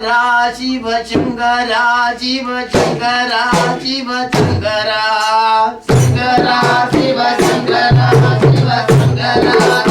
రాజీవ శంకరా జీవ శంకరా జీవ శంకరా శంకరా శివ శంకరా శివ శంకరా